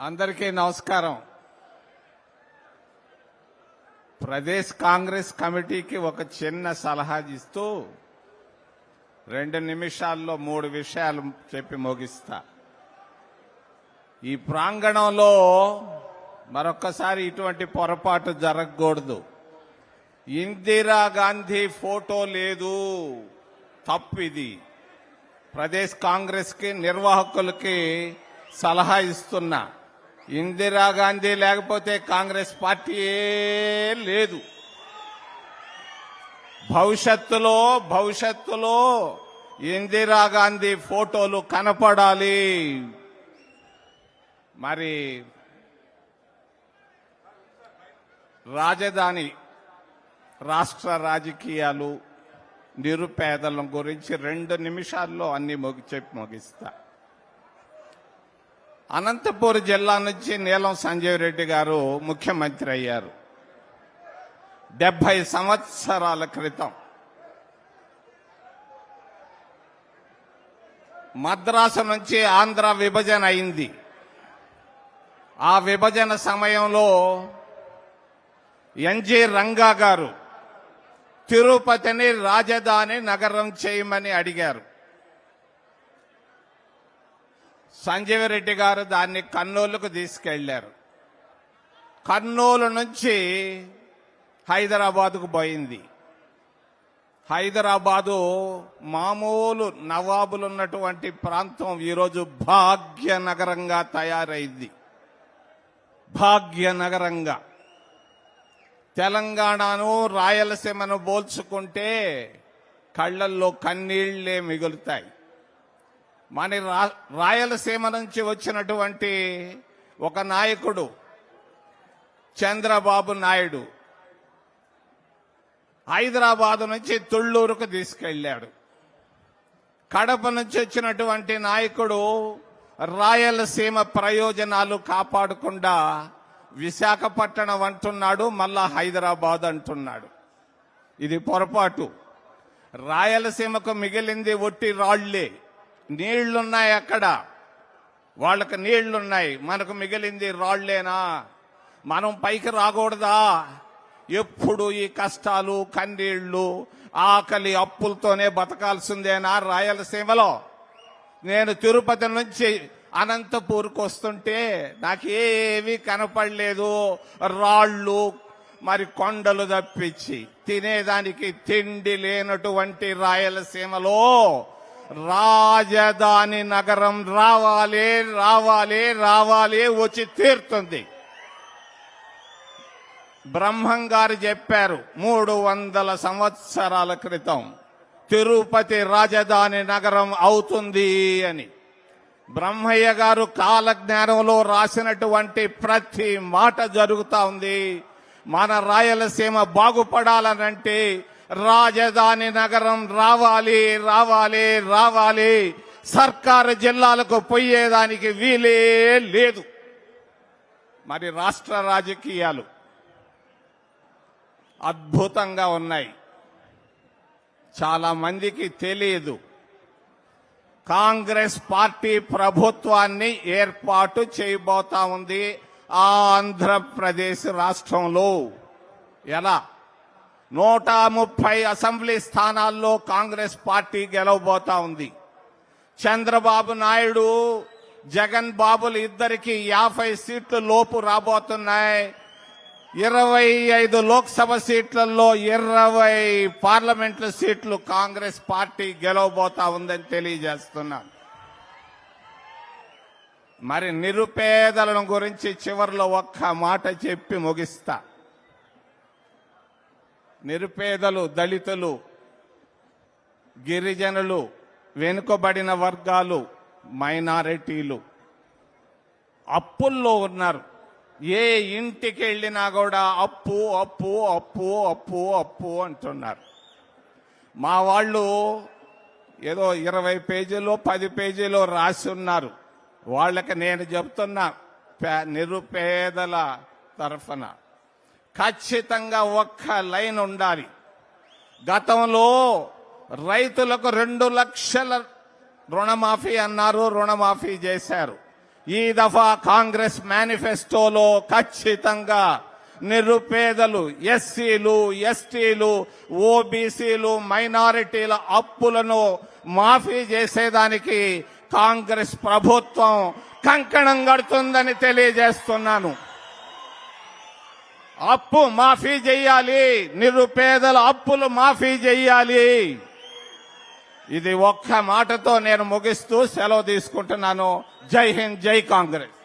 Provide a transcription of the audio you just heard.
అందరికీ నమస్కారం. ప్రదేశ్ కాంగ్రెస్ కమిటీకి ఒక చిన్న సలహా ఇస్తూ రెండు నిమిషాల్లో మూడు విషయాలు చెప్పి ముగిస్తా. ఈ ప్రాంగణంలో మరొకసారి ఇటువంటి పొరపాటు జరగకూడదు. ఇందిరా గాంధీ ఫోటో లేదు. తప్పు ఇది ప్రదేశ్ కాంగ్రెస్కి నిర్వాహకులకి సలహా ఇస్తున్నా. ఇందిరాగాంధీ లేకపోతే కాంగ్రెస్ పార్టీ లేదు. భవిష్యత్తులో భవిష్యత్తులో ఇందిరాగాంధీ ఫోటోలు కనపడాలి. మరి రాజధాని రాష్ట్ర రాజకీయాలు నిరుపేదల గురించి రెండు నిమిషాల్లో అన్ని ముగి చెప్పి ముగిస్తా. అనంతపూర్ జిల్లా నుంచి నీలం సంజయ్ రెడ్డి గారు ముఖ్యమంత్రి అయ్యారు. డెబ్బై సంవత్సరాల క్రితం. మద్రాసు నుంచి ఆంధ్ర విభజన అయింది. ఆ విభజన సమయంలో ఎన్జి రంగా గారు తిరుపతిని రాజధాని నగరం చేయమని అడిగారు. సంజీవ రెడ్డి గారు దాన్ని కర్నూలుకు తీసుకెళ్ళారు. కర్నూలు నుంచి హైదరాబాదుకు పోయింది. హైదరాబాదు మామూలు నవాబులు ఉన్నటువంటి ప్రాంతం ఈరోజు భాగ్యనగరంగా తయారైంది. భాగ్యనగరంగా. తెలంగాణను రాయలసీమను పోల్చుకుంటే కళ్ళల్లో కన్నీళ్ళే మిగులుతాయి. మన రా- రాయలసీమ నుంచి వచ్చినటువంటి ఒక నాయకుడు చంద్రబాబు నాయుడు హైదరాబాదు నుంచి తుళ్ళూరుకు తీసుకెళ్ళాడు. కడప నుంచి వచ్చినటువంటి నాయకుడు రాయలసీమ ప్రయోజనాలు కాపాడకుండా విశాఖపట్నం అంటున్నాడు మళ్ళా హైదరాబాద్ అంటున్నాడు. ఇది పొరపాటు. రాయలసీమకు మిగిలింది ఒట్టి రాళ్ళే. నీళ్ళున్నాయి అక్కడ. వాళ్ళకి నీళ్ళున్నాయి. మనకు మిగిలింది రాళ్ళేనా? మనం పైకి రాకూడదా? ఎప్పుడు ఈ కష్టాలు కన్నీళ్ళు ఆకలి అప్పులతోనే బతకాల్సిందేనా రాయలసీమలో? నేను తిరుపతి నుంచి అనంతపూర్కి వస్తుంటే నాకేమీ కనపడలేదు. రాళ్ళు మరి కొండలు తప్పించి తినేదానికి తిండి లేనటువంటి రాయలసీమలో రాజధాని నగరం రావాలి రావాలి రావాలి వచ్చి తీరుతుంది. బ్రహ్మం గారు చెప్పారు మూడు వందల సంవత్సరాల క్రితం తిరుపతి రాజధాని నగరం అవుతుంది అని. బ్రహ్మయ్య గారు కాలజ్ఞానంలో రాసినటువంటి ప్రతి మాట జరుగుతా ఉంది. మన రాయలసీమ బాగుపడాలనంటే రాజధాని నగరం రావాలి రావాలి రావాలి. సర్కారు జిల్లాలకు పోయేదానికి వీలే లేదు. మరి రాష్ట్ర రాజకీయాలు అద్భుతంగా ఉన్నాయి. చాలా మందికి తెలియదు. కాంగ్రెస్ పార్టీ ప్రభుత్వాన్ని ఏర్పాటు చేయబోతా ఉంది ఆంధ్రప్రదేశ్ రాష్ట్రంలో. ఎలా? నూట ముప్పై అసెంబ్లీ స్థానాల్లో కాంగ్రెస్ పార్టీ గెలవబోతా ఉంది. చంద్రబాబు నాయుడు జగన్ బాబులు ఇద్దరికి యాభై సీట్లు లోపు రాబోతున్నాయి. ఇరవై ఐదు లోక్సభ సీట్లలో ఇరవై పార్లమెంటు సీట్లు కాంగ్రెస్ పార్టీ గెలవబోతా ఉందని తెలియజేస్తున్నాను. మరి నిరుపేదలను గురించి చివరిలో ఒక్క మాట చెప్పి ముగిస్తా. నిరుపేదలు దళితులు గిరిజనులు వెనుకబడిన వర్గాలు మైనారిటీలు. అప్పుల్లో ఉన్నారు. ఏ ఇంటికి వెళ్ళినా కూడా అప్పు అప్పు అప్పు అప్పు అప్పు అంటున్నారు. మా వాళ్ళు ఏదో ఇరవై పేజీలో పది పేజీలో రాసి ఉన్నారు. వాళ్ళకి నేను చెప్తున్నా పే- నిరుపేదల తరఫున. ఖచ్చితంగా ఒక్క లైన్ ఉండాలి. గతంలో రైతులకు రెండు లక్షల రుణమాఫీ అన్నారు రుణమాఫీ చేశారు. ఈ దఫా కాంగ్రెస్ మేనిఫెస్టోలో ఖచ్చితంగా నిరుపేదలు ఎస్సీలు ఎస్టీలు ఓబీసీలు మైనారిటీల అప్పులను మాఫీ చేసేదానికి కాంగ్రెస్ ప్రభుత్వం కంకణం కడుతుందని తెలియజేస్తున్నాను. అప్పు మాఫీ చెయ్యాలి నిరుపేదల అప్పులు మాఫీ చెయ్యాలి ఇది ఒక్క మాటతో నేను ముగిస్తూ సెలవు తీసుకుంటున్నాను. జై హింద్ జై కాంగ్రెస్.